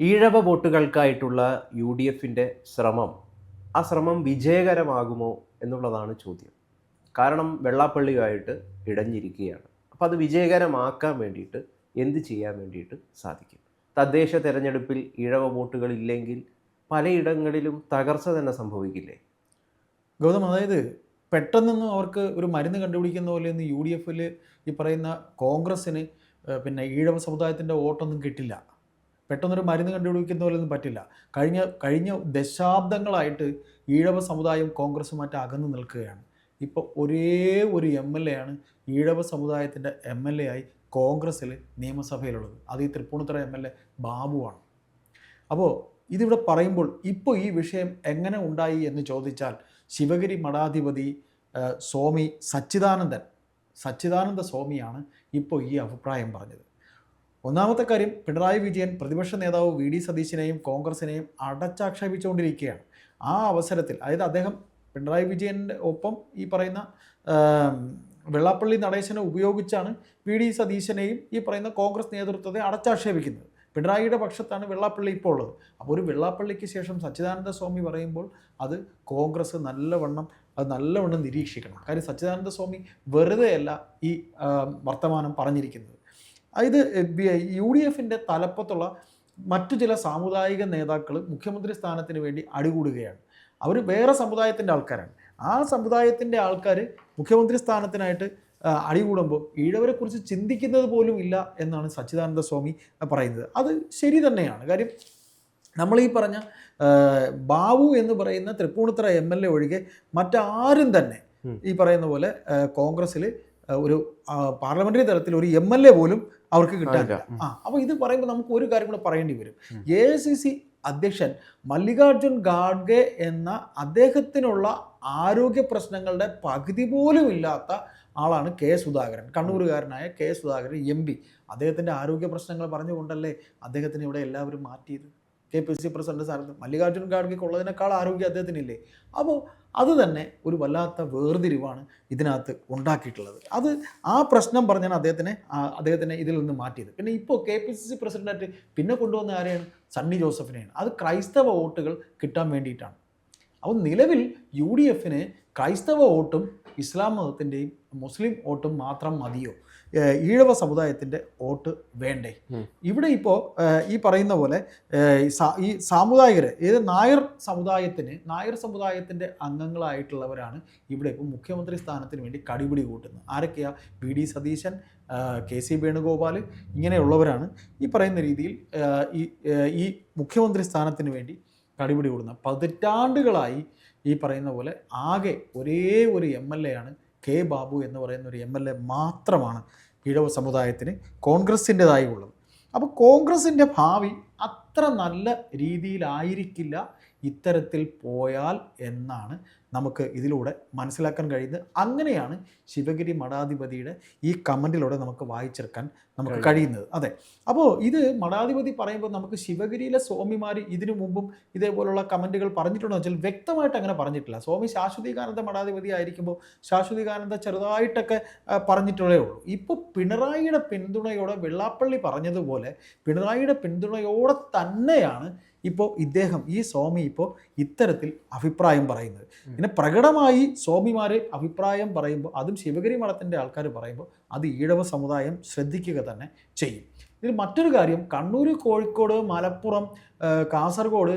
Ezhava വോട്ടുകൾക്കായിട്ടുള്ള U D എഫിന്റെ ശ്രമം ആ ശ്രമം വിജയകരമാകുമോ എന്നുള്ളതാണ് ചോദ്യം. കാരണം വെള്ളാപ്പള്ളിയുമായിട്ട് ഇടഞ്ഞിരിക്കുകയാണ്. അപ്പോൾ അത് വിജയകരമാക്കാൻ വേണ്ടിയിട്ട് എന്ത് ചെയ്യാൻ വേണ്ടിയിട്ട് സാധിക്കും? തദ്ദേശ തെരഞ്ഞെടുപ്പിൽ ഇഴവ വോട്ടുകൾ ഇല്ലെങ്കിൽ പലയിടങ്ങളിലും തകർച്ച തന്നെ സംഭവിക്കില്ലേ? ഗൗതം അതായത് പെട്ടെന്നൊന്നും അവർക്ക് ഒരു മരുന്ന് കണ്ടുപിടിക്കുന്ന പോലെ ഒന്നും യു ഡി എഫിൽ ഈ പറയുന്ന കോൺഗ്രസ്സിന് പിന്നെ ഈഴവ സമുദായത്തിന്റെ വോട്ടൊന്നും കിട്ടില്ല. പെട്ടെന്നൊരു മരുന്ന് കണ്ടുപിടിക്കുന്ന പോലെ ഒന്നും പറ്റില്ല. കഴിഞ്ഞ കഴിഞ്ഞ ദശാബ്ദങ്ങളായിട്ട് ഈഴവ സമുദായം കോൺഗ്രസ്സുമായിട്ട് അകന്നു നിൽക്കുകയാണ്. ഇപ്പോൾ ഒരേ ഒരു എം എൽ എ ആണ് ഈഴവ സമുദായത്തിന്റെ എം എൽ എ ആയി കോൺഗ്രസ്സിൽ നിയമസഭയിലുള്ളത്. അത് ഈ തൃപ്പൂണിത്തുറ എം എൽ എ ബാബുവാണ് അപ്പോൾ ഇതിവിടെ പറയുമ്പോൾ ഇപ്പോൾ ഈ വിഷയം എങ്ങനെ ഉണ്ടായി എന്ന് ചോദിച്ചാൽ ശിവഗിരി മഠാധിപതി സ്വാമി സച്ചിദാനന്ദൻ സച്ചിദാനന്ദ സ്വാമിയാണ് ഇപ്പോൾ ഈ അഭിപ്രായം പറഞ്ഞത്. ഒന്നാമത്തെ കാര്യം പിണറായി വിജയൻ പ്രതിപക്ഷ നേതാവ് വി ഡി സതീശിനെയും കോൺഗ്രസിനെയും അടച്ചാക്ഷേപിച്ചുകൊണ്ടിരിക്കുകയാണ്. ആ അവസരത്തിൽ അതായത് അദ്ദേഹം പിണറായി വിജയന്റെ ഒപ്പം ഈ പറയുന്ന വെള്ളാപ്പള്ളി നടേശനെ ഉപയോഗിച്ചാണ് വി ഡി സതീശനെയും ഈ പറയുന്ന കോൺഗ്രസ് നേതൃത്വത്തെ അടച്ചാക്ഷേപിക്കുന്നത്. പിണറായിയുടെ പക്ഷത്താണ് വെള്ളാപ്പള്ളി ഇപ്പോൾ ഉള്ളത്. അപ്പോൾ ഒരു വെള്ളാപ്പള്ളിക്ക് ശേഷം സച്ചിദാനന്ദ സ്വാമി പറയുമ്പോൾ അത് കോൺഗ്രസ് നല്ലവണ്ണം അത് നല്ലവണ്ണം നിരീക്ഷിക്കണം. കാര്യം സച്ചിദാനന്ദ സ്വാമി വെറുതെയല്ല ഈ വർത്തമാനം പറഞ്ഞിരിക്കുന്നത്. ഇത് യു ഡി എഫിന്റെ തലപ്പത്തുള്ള മറ്റു ചില സാമുദായിക നേതാക്കൾ മുഖ്യമന്ത്രി സ്ഥാനത്തിന് വേണ്ടി അടികൂടുകയാണ്. അവർ വേറെ സമുദായത്തിന്റെ ആൾക്കാരാണ്. ആ സമുദായത്തിന്റെ ആൾക്കാർ മുഖ്യമന്ത്രി സ്ഥാനത്തിനായിട്ട് അടികൂടുമ്പോൾ ഈഴവരെക്കുറിച്ച് ചിന്തിക്കുന്നത് പോലും ഇല്ല എന്നാണ് സച്ചിദാനന്ദ സ്വാമി പറയുന്നത്. അത് ശരി തന്നെയാണ്. കാര്യം നമ്മൾ ഈ പറഞ്ഞ ബാബു എന്ന് പറയുന്ന തൃപ്പൂണിത്തറ എം എൽ എ ഒഴികെ മറ്റാരും തന്നെ ഈ പറയുന്ന പോലെ കോൺഗ്രസ്സിൽ ഒരു പാർലമെന്ററി തലത്തിൽ ഒരു എം എൽ എ പോലും അവർക്ക് കിട്ടാനില്ല. ആ അപ്പോൾ ഇത് പറയുമ്പോൾ നമുക്ക് ഒരു കാര്യം കൂടെ പറയേണ്ടി വരും. എ സി സി അധ്യക്ഷൻ മല്ലികാർജുൻ ഖാഡ്ഗെ എന്ന അദ്ദേഹത്തിനുള്ള ആരോഗ്യ പ്രശ്നങ്ങളുടെ പകുതി പോലും ഇല്ലാത്ത ആളാണ് കെ സുധാകരൻ. കണ്ണൂരുകാരനായ കെ സുധാകരൻ എം പി. അദ്ദേഹത്തിന്റെ ആരോഗ്യ പ്രശ്നങ്ങൾ പറഞ്ഞുകൊണ്ടല്ലേ അദ്ദേഹത്തിന് ഇവിടെ എല്ലാവരും മാറ്റിയത്? കെ പി സി പ്രസിഡന്റ് സ്ഥാനത്ത് മല്ലികാർജുൻ ഖാർഗെക്ക് ഉള്ളതിനേക്കാൾ ആരോഗ്യം അദ്ദേഹത്തിനില്ലേ? അപ്പോൾ അത് തന്നെ ഒരു വല്ലാത്ത വേർതിരിവാണ് ഇതിനകത്ത് ഉണ്ടാക്കിയിട്ടുള്ളത്. അത് ആ പ്രശ്നം പറഞ്ഞാണ് അദ്ദേഹത്തിനെ അദ്ദേഹത്തിനെ ഇതിൽ നിന്ന് മാറ്റിയത്. പിന്നെ ഇപ്പോൾ കെ പി സി സി പ്രസിഡന്റായിട്ട് പിന്നെ കൊണ്ടുവന്ന ആരെയാണ്? സണ്ണി ജോസഫിനെയാണ്. അത് ക്രൈസ്തവ വോട്ടുകൾ കിട്ടാൻ വേണ്ടിയിട്ടാണ്. അപ്പോൾ നിലവിൽ യു ഡി എഫിന് ക്രൈസ്തവ വോട്ടും ഇസ്ലാം മതത്തിന്റെയും മുസ്ലിം വോട്ടും മാത്രം മതിയോ? ഈഴവ സമുദായത്തിന്റെ വോട്ട് വേണ്ടേ? ഇവിടെ ഇപ്പോൾ ഈ പറയുന്ന പോലെ ഈ സാമുദായികർ ഏത് നായർ സമുദായത്തിന് നായർ സമുദായത്തിന്റെ അംഗങ്ങളായിട്ടുള്ളവരാണ് ഇവിടെ ഇപ്പോൾ മുഖ്യമന്ത്രി സ്ഥാനത്തിന് വേണ്ടി കടിപിടി കൂട്ടുന്നത്. ആരൊക്കെയാ? V D Satheesan K C Venugopal ഇങ്ങനെയുള്ളവരാണ് ഈ പറയുന്ന രീതിയിൽ ഈ ഈ മുഖ്യമന്ത്രി സ്ഥാനത്തിന് വേണ്ടി കടിപിടി കൂടുന്നത്. പതിറ്റാണ്ടുകളായി ഈ പറയുന്ന പോലെ ആകെ ഒരേ ഒരു എം എൽ എ ആണ് കെ ബാബു എന്ന് പറയുന്ന ഒരു എം എൽ എ മാത്രമാണ് ഈഴവ സമുദായത്തിന് കോൺഗ്രസിന്റെതായി ഉള്ളത് അപ്പോൾ കോൺഗ്രസിന്റെ ഭാവി അത്ര നല്ല രീതിയിലായിരിക്കില്ല ഇത്തരത്തിൽ പോയാൽ എന്നാണ് നമുക്ക് ഇതിലൂടെ മനസ്സിലാക്കാൻ കഴിയുന്നത്. അങ്ങനെയാണ് ശിവഗിരി മഠാധിപതിയുടെ ഈ കമന്റിലൂടെ നമുക്ക് വായിച്ചെടുക്കാൻ നമുക്ക് കഴിയുന്നത്. അതെ. അപ്പോൾ ഇത് മഠാധിപതി പറയുമ്പോൾ നമുക്ക് ശിവഗിരിയിലെ സ്വാമിമാർ ഇതിനു മുമ്പും ഇതേപോലുള്ള കമന്റുകൾ പറഞ്ഞിട്ടുണ്ടോ വെച്ചാൽ വ്യക്തമായിട്ട് അങ്ങനെ പറഞ്ഞിട്ടില്ല. സ്വാമി ശാശ്വതികാനന്ദ മഠാധിപതി ആയിരിക്കുമ്പോൾ ശാശ്വതികാനന്ദ ചെറുതായിട്ടൊക്കെ പറഞ്ഞിട്ടുള്ളേ ഉള്ളൂ. ഇപ്പോൾ പിണറായിയുടെ പിന്തുണയോടെ വെള്ളാപ്പള്ളി പറഞ്ഞതുപോലെ പിണറായിയുടെ പിന്തുണയോടെ തന്നെയാണ് ഇപ്പോൾ ഇദ്ദേഹം ഈ സ്വാമി ഇപ്പോൾ ഇത്തരത്തിൽ അഭിപ്രായം പറയുന്നത്. പിന്നെ പ്രകടമായി സ്വാമിമാർ അഭിപ്രായം പറയുമ്പോൾ അതും ശിവഗിരി മഠത്തിന്റെ ആൾക്കാർ പറയുമ്പോൾ അത് ഈഴവ സമുദായം ശ്രദ്ധിക്കുക തന്നെ ചെയ്യും. ഇതിൽ മറ്റൊരു കാര്യം കണ്ണൂർ കോഴിക്കോട് മലപ്പുറം കാസർഗോഡ്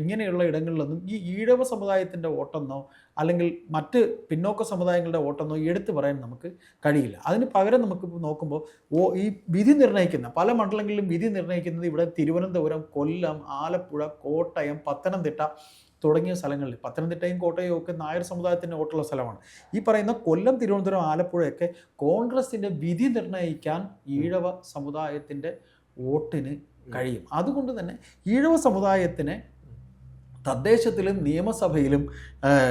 ഇങ്ങനെയുള്ള ഇടങ്ങളിലൊന്നും ഈ ഈഴവ സമുദായത്തിന്റെ ഓട്ടെന്നോ അല്ലെങ്കിൽ മറ്റ് പിന്നോക്ക സമുദായങ്ങളുടെ ഓട്ടെന്നോ എടുത്തു പറയാൻ നമുക്ക് കഴിയില്ല. അതിന് പകരം നമുക്ക് നോക്കുമ്പോൾ ഓ ഈ വിധി നിർണയിക്കുന്ന പല മണ്ഡലങ്ങളിലും വിധി നിർണയിക്കുന്നത് ഇവിടെ തിരുവനന്തപുരം കൊല്ലം ആലപ്പുഴ കോട്ടയം പത്തനംതിട്ട തുടങ്ങിയ സ്ഥലങ്ങളിൽ പത്തനംതിട്ടയും കോട്ടയവും ഒക്കെ നായർ സമുദായത്തിന്റെ വോട്ടുള്ള സ്ഥലമാണ്. ഈ പറയുന്ന കൊല്ലം തിരുവനന്തപുരം ആലപ്പുഴയൊക്കെ കോൺഗ്രസിന്റെ വിധി നിർണയിക്കാൻ ഈഴവ സമുദായത്തിന്റെ വോട്ടിന് കഴിയും. അതുകൊണ്ട് തന്നെ ഈഴവ സമുദായത്തിന് തദ്ദേശത്തിലും നിയമസഭയിലും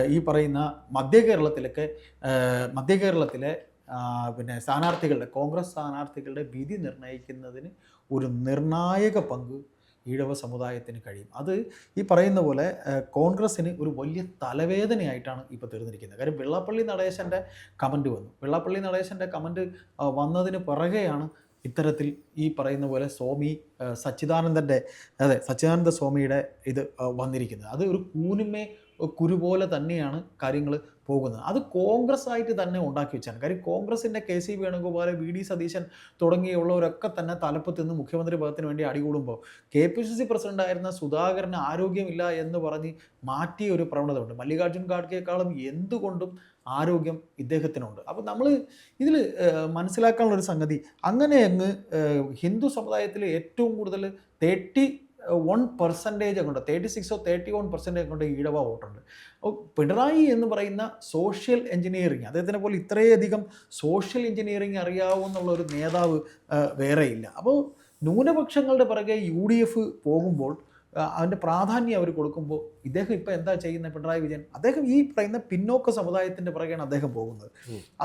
ഈ പറയുന്ന മധ്യ കേരളത്തിലൊക്കെ മധ്യ കേരളത്തിലെ പിന്നെ സ്ഥാനാർത്ഥികളുടെ കോൺഗ്രസ് സ്ഥാനാർത്ഥികളുടെ വിധി നിർണയിക്കുന്നതിന് ഒരു നിർണായക പങ്ക് ഈഴവ സമുദായത്തിന് കഴിയും. അത് ഈ പറയുന്ന പോലെ കോൺഗ്രസ്സിന് ഒരു വലിയ തലവേദനയായിട്ടാണ് ഇപ്പോൾ തീർന്നിരിക്കുന്നത്. കാര്യം വെള്ളാപ്പള്ളി നടേശന്റെ കമന്റ് വന്നു. വെള്ളാപ്പള്ളി നടേശന്റെ കമന്റ് വന്നതിന് പിറകെയാണ് ഇത്തരത്തിൽ ഈ പറയുന്ന പോലെ സ്വാമി സച്ചിദാനന്ദന്റെ അതെ സച്ചിദാനന്ദ സ്വാമിയുടെ ഇത് വന്നിരിക്കുന്നത്. അത് ഒരു കൂനുമേ കുരു പോലെ തന്നെയാണ് കാര്യങ്ങൾ പോകുന്നത്. അത് കോൺഗ്രസ് ആയിട്ട് തന്നെ ഉണ്ടാക്കി വെച്ചാണ്. കാര്യം കോൺഗ്രസിന്റെ K C Venugopal V D Satheesan തുടങ്ങിയുള്ളവരൊക്കെ തന്നെ തലപ്പത്ത് നിന്ന് മുഖ്യമന്ത്രി പദത്തിന് വേണ്ടി അടികൂടുമ്പോൾ കെ പി സി സി പ്രസിഡന്റായിരുന്ന സുധാകരന് ആരോഗ്യമില്ല എന്ന് പറഞ്ഞ് മാറ്റിയ ഒരു പ്രവണത ഉണ്ട് മല്ലികാർജുൻ ഖാഡ്ഗേക്കാളും എന്തുകൊണ്ടും ആരോഗ്യം ഇദ്ദേഹത്തിനുണ്ട്. അപ്പോൾ നമ്മൾ ഇതിൽ മനസ്സിലാക്കാനുള്ള ഒരു സംഗതി അങ്ങനെ അങ്ങ് ഹിന്ദു സമുദായത്തിൽ ഏറ്റവും കൂടുതൽ തേർട്ടി വൺ പെർസെന്റേജ് കൊണ്ട് തേർട്ടി സിക്സോ തേർട്ടി വൺ പെർസെന്റേജ് കൊണ്ട് ഈഴവ വോട്ടുണ്ട്. അപ്പോൾ പിണറായി എന്ന് പറയുന്ന സോഷ്യൽ എഞ്ചിനീയറിങ് അദ്ദേഹത്തിനെ പോലെ ഇത്രയധികം സോഷ്യൽ എഞ്ചിനീയറിങ് അറിയാവുന്നുള്ള ഒരു നേതാവ് വേറെയില്ല. അപ്പോൾ ന്യൂനപക്ഷങ്ങളുടെ പിറകെ യു ഡി എഫ് പോകുമ്പോൾ അതിന്റെ പ്രാധാന്യം അവർ കൊടുക്കുമ്പോൾ ഇദ്ദേഹം ഇപ്പോൾ എന്താ ചെയ്യുന്നത് പിണറായി വിജയൻ? അദ്ദേഹം ഈ പറയുന്ന പിന്നോക്ക സമുദായത്തിന്റെ പിറകെയാണ് അദ്ദേഹം പോകുന്നത്.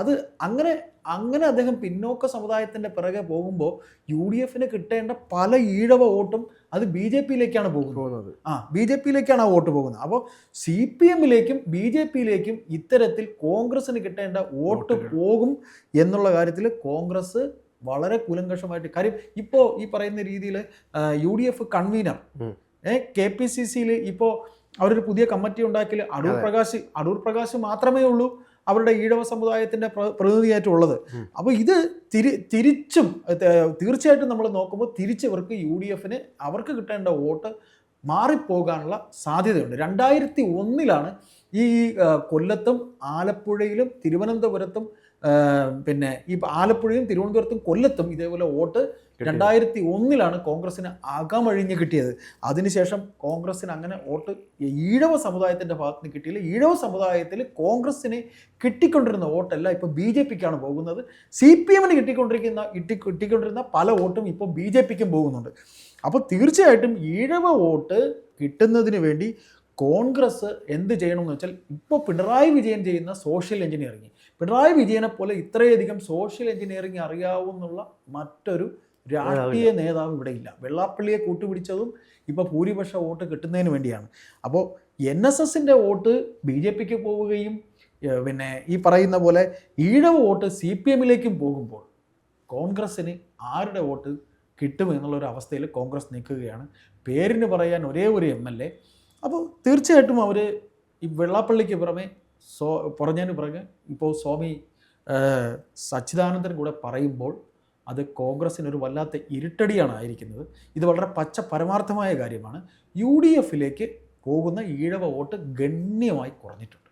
അത് അങ്ങനെ അങ്ങനെ അദ്ദേഹം പിന്നോക്ക സമുദായത്തിന്റെ പിറകെ പോകുമ്പോൾ യു ഡി എഫിന് കിട്ടേണ്ട പല ഈഴവ വോട്ടും അത് ബി ജെ പിയിലേക്കാണ് പോകുന്നത്. ആ ബി ജെ പിയിലേക്കാണ് ആ വോട്ട് പോകുന്നത്. അപ്പോൾ സി പി എമ്മിലേക്കും ബി ജെ പിയിലേക്കും ഇത്തരത്തിൽ കോൺഗ്രസിന് കിട്ടേണ്ട വോട്ട് പോകും എന്നുള്ള കാര്യത്തിൽ കോൺഗ്രസ് വളരെ കുലങ്കഷമായിട്ട് കാര്യം ഇപ്പോൾ ഈ പറയുന്ന രീതിയിൽ U D F convener. K P C സിയിൽ ഇപ്പോൾ അവരൊരു പുതിയ കമ്മിറ്റി ഉണ്ടാക്കിയിൽ അടൂർ. പ്രകാശ് അടൂർ പ്രകാശ് മാത്രമേ ഉള്ളൂ അവരുടെ ഈഴവ സമുദായത്തിന്റെ പ്രതിനിധിയായിട്ടുള്ളത്. അപ്പോൾ ഇത് തിരി തിരിച്ചും തീർച്ചയായിട്ടും നമ്മൾ നോക്കുമ്പോൾ തിരിച്ച് ഇവർക്ക് യു ഡി എഫിന് അവർക്ക് കിട്ടേണ്ട വോട്ട് മാറിപ്പോകാനുള്ള സാധ്യതയുണ്ട് രണ്ടായിരത്തി ഒന്നിലാണ് ഈ കൊല്ലത്തും ആലപ്പുഴയിലും തിരുവനന്തപുരത്തും പിന്നെ ഈ ആലപ്പുഴയും തിരുവനന്തപുരത്തും കൊല്ലത്തും ഇതേപോലെ വോട്ട് രണ്ടായിരത്തി ഒന്നിലാണ് കോൺഗ്രസിന് അകമഴിഞ്ഞ് കിട്ടിയത്. അതിനുശേഷം കോൺഗ്രസിന് അങ്ങനെ വോട്ട് ഈഴവ സമുദായത്തിന്റെ ഭാഗത്ത് നിന്ന് കിട്ടിയില്ല. ഈഴവ സമുദായത്തിൽ കോൺഗ്രസിന് കിട്ടിക്കൊണ്ടിരുന്ന വോട്ടല്ല ഇപ്പോൾ ബി ജെ പിക്കാണ് പോകുന്നത്. സി പി എമ്മിന് കിട്ടിക്കൊണ്ടിരിക്കുന്ന ഇട്ടി കിട്ടിക്കൊണ്ടിരുന്ന പല വോട്ടും ഇപ്പോൾ ബി ജെ പിക്കും പോകുന്നുണ്ട്. അപ്പോൾ തീർച്ചയായിട്ടും ഈഴവ വോട്ട് കിട്ടുന്നതിന് വേണ്ടി കോൺഗ്രസ് എന്ത് ചെയ്യണമെന്ന് വെച്ചാൽ ഇപ്പോൾ പിണറായി വിജയൻ ചെയ്യുന്ന സോഷ്യൽ എഞ്ചിനീയറിംഗ്. പിണറായി വിജയനെ പോലെ ഇത്രയധികം സോഷ്യൽ എഞ്ചിനീയറിംഗ് അറിയാവുന്നുള്ള മറ്റൊരു രാഷ്ട്രീയ നേതാവ് ഇവിടെ ഇല്ല. വെള്ളാപ്പള്ളിയെ കൂട്ടുപിടിച്ചതും ഇപ്പോൾ ഭൂരിപക്ഷ വോട്ട് കിട്ടുന്നതിന് വേണ്ടിയാണ്. അപ്പോൾ എൻ എസ് എസിന്റെ വോട്ട് ബി ജെ പിക്ക് പോവുകയും പിന്നെ ഈ പറയുന്ന പോലെ ഈഴവ വോട്ട് സി പി എമ്മിലേക്കും പോകുമ്പോൾ കോൺഗ്രസ്സിന് ആരുടെ വോട്ട് കിട്ടും എന്നുള്ളൊരു അവസ്ഥയിൽ കോൺഗ്രസ് നിൽക്കുകയാണ്. പേരിന് പറയാൻ ഒരേ ഒരു എം എൽ എ. അപ്പോൾ തീർച്ചയായിട്ടും അവർ ഈ വെള്ളാപ്പള്ളിക്ക് പുറമെ സോ പറഞ്ഞതിന് പുറകെ ഇപ്പോൾ സ്വാമി സച്ചിദാനന്ദൻ കൂടെ പറയുമ്പോൾ അത് കോൺഗ്രസ്സിന് ഒരു വല്ലാത്ത ഇരുട്ടടിയാണ് ആയിരിക്കുന്നത്. ഇത് വളരെ പച്ച പരമാർത്ഥമായ കാര്യമാണ്. യു ഡി എഫിലേക്ക് പോകുന്ന ഈഴവ വോട്ട് ഗണ്യമായി കുറഞ്ഞിട്ടുണ്ട്.